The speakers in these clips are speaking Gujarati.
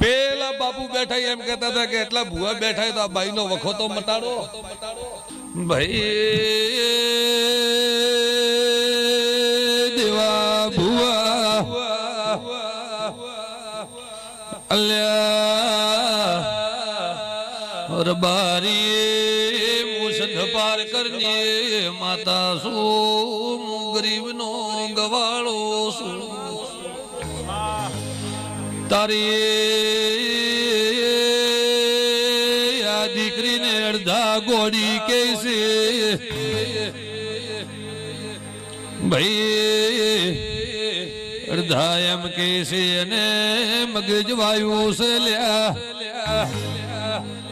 પેલા બાપુ બેઠા એમ કહેતા હતા કે એટલા ભૂવા બેઠા તો આ બાઈ નો વખો તો મટાડો. ભાઈ દેવા ભૂવા. અલ્યા રબારી મુસદ પાર કરને માતા શું ગરીબ નો ગવાળો શું? તારી આ દીકરીને અડધા ગોળી કે છે ભાઈ, અડધા એમ કે છે અને મગજ વાયુ છે લ્યા.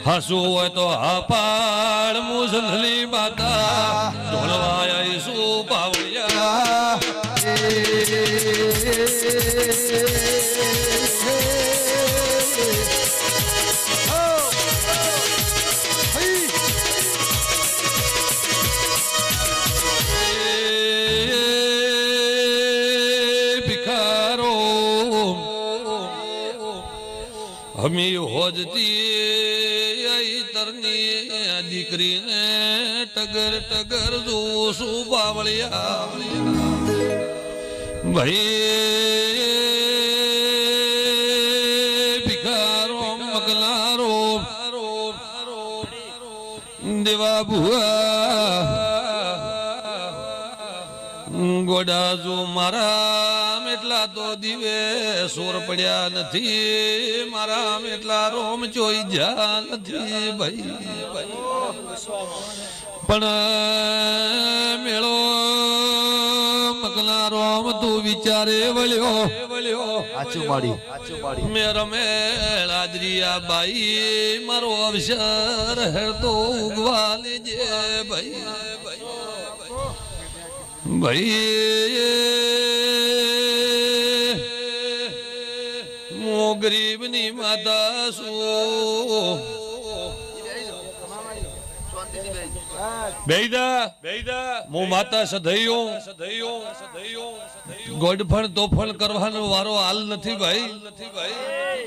હસવું હોય તો હપાડ મુસલી માતા. ઢોળવાયા શું હમી હોજતી તરની દીકરીને ટગર ટગર જોશું બાવળિયા. ભાઈ ભિખારો મકલારો દેવા ભુઆ ગોડા જો મારા દિવે સોર પડ્યા નથી. મારા એટલા રોમ ચોઈ જા નથી ભાઈ પણ મેળો મકલા રોમ તું વિચારે વળ્યો વળ્યો મેં રમેલ આદરિયા બાઈ મારો અવસર હેરતો ઉગવા લેજે ભાઈ. ભાઈ ગરીબની માતા હું માતા સધૈયો. સધૈયો સધૈયો ગોડફણ તોફણ કરવાનો વારો હાલ નથી ભાઈ. નથી ભાઈ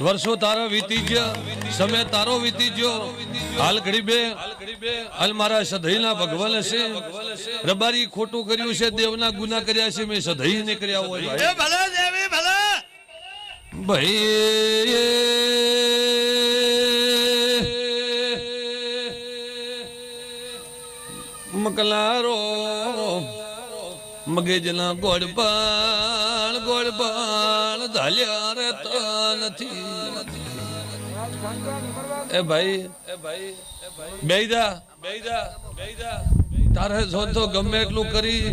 વર્ષો તારો વીતી ગયો સમય તારો વીતી ગયો. હાલ ઘડી બે હાલ મારા સધઈના ભગવાન છે રબારી ખોટું કર્યું છે દેવના ગુના કર્યા છે મેં સધઈ ને કર્યા હોય દેવી ભાઈ મકલારો, મગજના ગોળ પણ ગોળ પણ ધાલ્યા તો નથી. એ ભાઈ એ ભાઈ બેઈદા બેઈદા બેઈદા તારે જો તો ગમે એટલું કરી.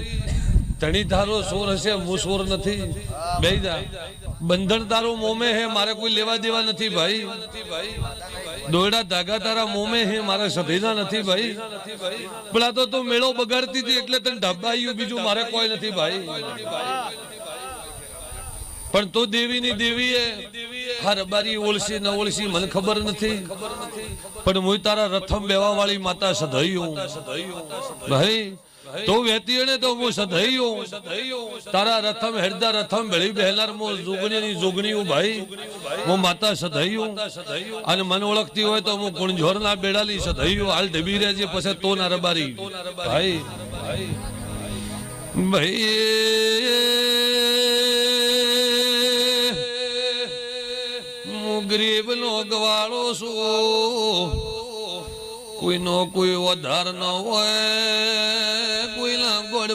ધણી તારો સોર હશે, હું સોર નથી. બેદા બંધન તારો મોમે હે, મારે કોઈ લેવા દેવા નથી ભાઈ. દોયડા ધાગા તારા મોમે હે, મારે સધીના નથી ભાઈ. પેલા તો તું મેળો બગાડતી હતી, એટલે તને ઢબાયું, બીજું મારે કોઈ નથી ભાઈ. પણ તું દેવી ની દેવી એ હા, રબારી ઓળસી ન ઓળસી મને ખબર નથી. પણ હું તારા રથમ બેવા વાળી માતા સધૈયું. ભાઈ તો વેતી ને તો હું સધૈયો તારા રથમ, હેરદા રથમ, ભેળી બહેલાર, મો જોગણી જોગણી ભાઈ. હું માતા સધૈયો અને મને ઓળખતી હોય તો હું ગુણઝોર ના બેડાલી સધૈયો હાલ ઢબી રહેજે પછી તો ના રબારી. ભાઈ. ભાઈ. હું ગરીબ નો ગવાળો છું. કોઈનો કોઈ વધાર ન હોય.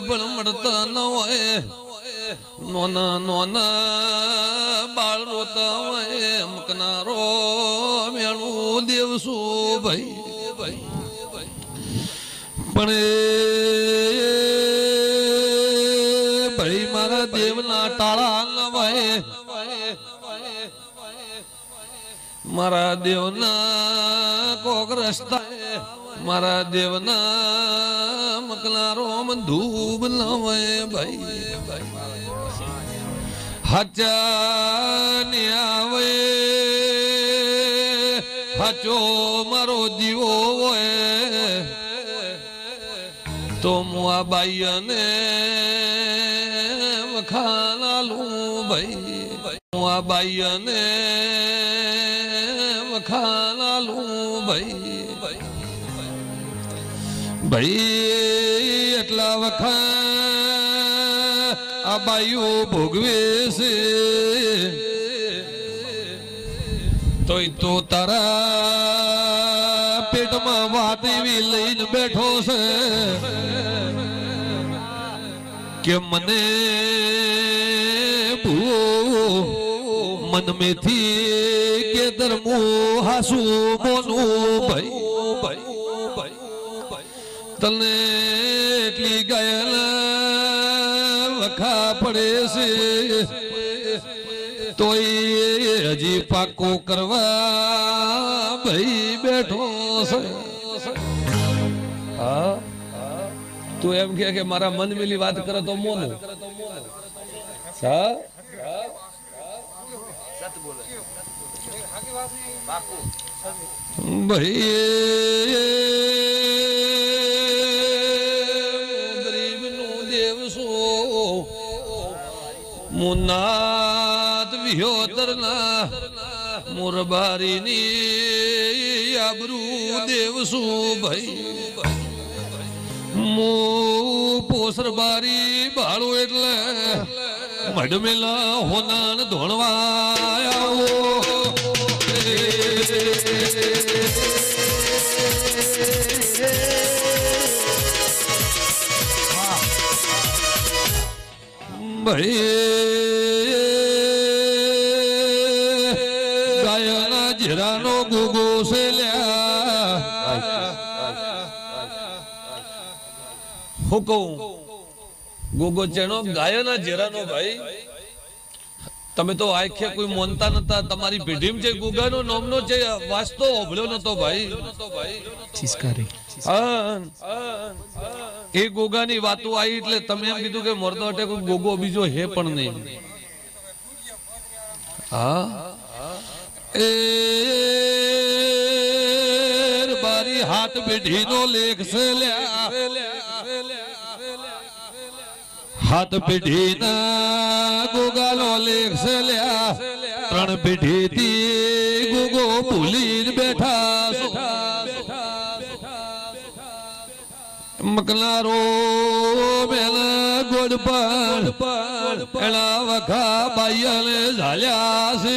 પણ મળતા ન હોય નોના નોના બાળ રોતા હોય મકનારો મેળવું દેવશું ભાઈ પણ ભાઈ મારા દેવના ટાળા હોય મારા દેવના કોક રસ્તા મારા દેવના મકલા રોમ ધૂબ લવાય ભાઈ હાચા ને આવે, હાચો મારો દીવો હોય. તો હું આ બાઈને વખાણાલું ભાઈ. હું આ બાઈ અને વખાણાલું ભાઈ. ભાઈ એટલા વખા આ બાઈઓ ભોગવે છે. તોય તો તારા પેટમાં વાત લઈને બેઠો છે કે મને ભૂ મન મેથી કે ધર્મો હાસુ મોનું ભાઈ. તને ગાયલ વખા પડે છે તોય હજી પાકો કરવા ભાઈ બેઠો છે હા તું એમ કે કે મારા મન મિલી વાત કરે તો મોનું હા ભાઈ મુનાત વિહોતરના મોરબારીની આબરૂ દેવ છું ભાઈ. મો પોસર બારી બાળો એટલે મડમેલા હોનાન ધોણવાયા ભાઈ જીરાનો ગુગો છે લ્યા. હું કહું ગોગો ચેણો ગાયના જીરાનો ભાઈ તમે તો આખે કોઈ મોનતા નતા તમારી પેઢીમાં જે ગોગાનો નામનો જે વાસ્તો ઓભળ્યો નતો ભાઈ. હા. એ ગોગાની વાતો આવી એટલે તમે એમ કીધું કે મરતો અટે કોઈ ગોગો બીજો હે પણ નહીં. હા? એ બારી હાથ પેઢીનો લેખ છે હાથ પેઢીના ગોગાનો લેખ છે લ્યા ત્રણ પેઢીથી ગોગો ભૂલી બેઠા. મકનારો મેલા ગોડ પણ એના વખા બાઈ ઝાલ્યા છે.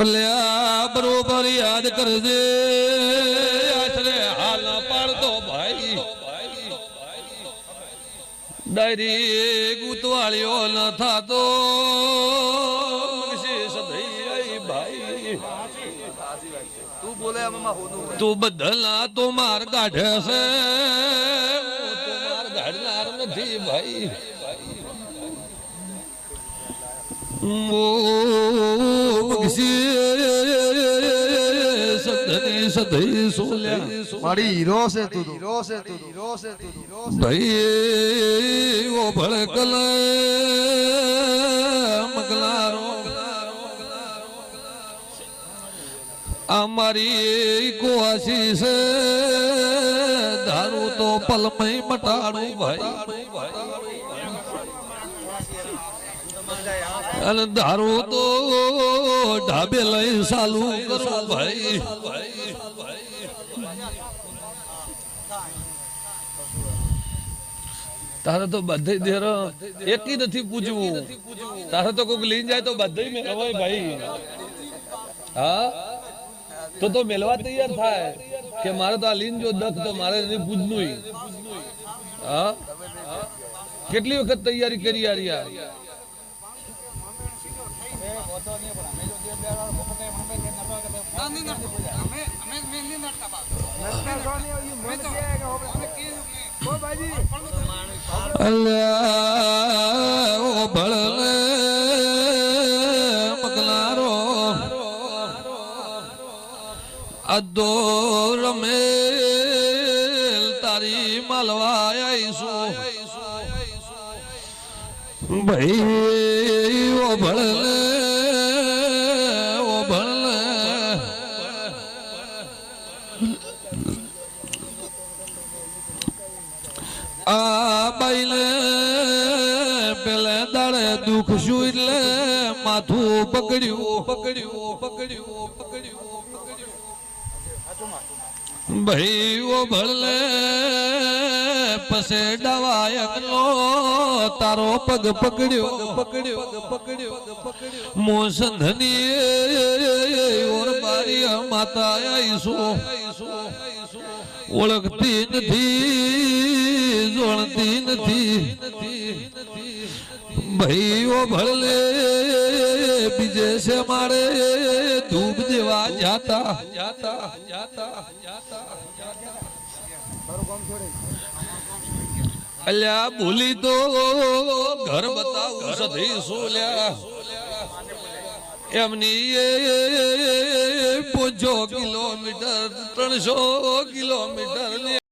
અલ્યા બરોબર યાદ કરજે. આશરે હાલ પાડતો ભાઈ. ડાયરી ગુતવાળીઓ ન થાતો. તું બદલા તો માર કાઢે છે. તું માર કાઢનાર નથી ભાઈ. સદઈ સોલ્યા મારી હીરો છે તું હીરો છે તું હીરો છે તું ભાઈ છે. દારૂ તો પલમય મટાડું ભાઈ. અને દારૂ તો ઢાબે લઈ સાલું કરો ભાઈ. તારે તો બધે દેર એક નથી પૂજવું. તારે તો કોઈક લઈ જાય તો બધે ભાઈ. હા? તો તો મેળવા તૈયાર થાય. કે મારે તો આ લીન જો દખ તો મારે નહીં પૂજનું હા? કેટલી વખત તૈયારી કરી યાર યાર અલ્યા ભળને મગલારો અદો રમે તારી માલવા આવીશું ભાઈ ઓ ભળને આ બાઈને પેલે દાડે દુઃખ એટલે માથું પકડ્યું પકડ્યું પકડ્યું પકડ્યું પકડ્યું ભાઈ ભળલે પસે ડવાયકનો તારો પગ પકડ્યો. પકડ્યો પકડ્યો પકડ્યો મોસંધની ઓર બારી માતા આઈસો ઓળખતી નથી, જોણતી નથી. ભાઈઓ ભળલે બીજે છે મારે ધૂપ દેવા જાતા. જાતા જાતા જાતા અલ્યા બોલી તો ઘર બતાવું સધી સોલ્યા. એમની એ પૂજો કિલોમીટર ત્રણસો કિલોમીટર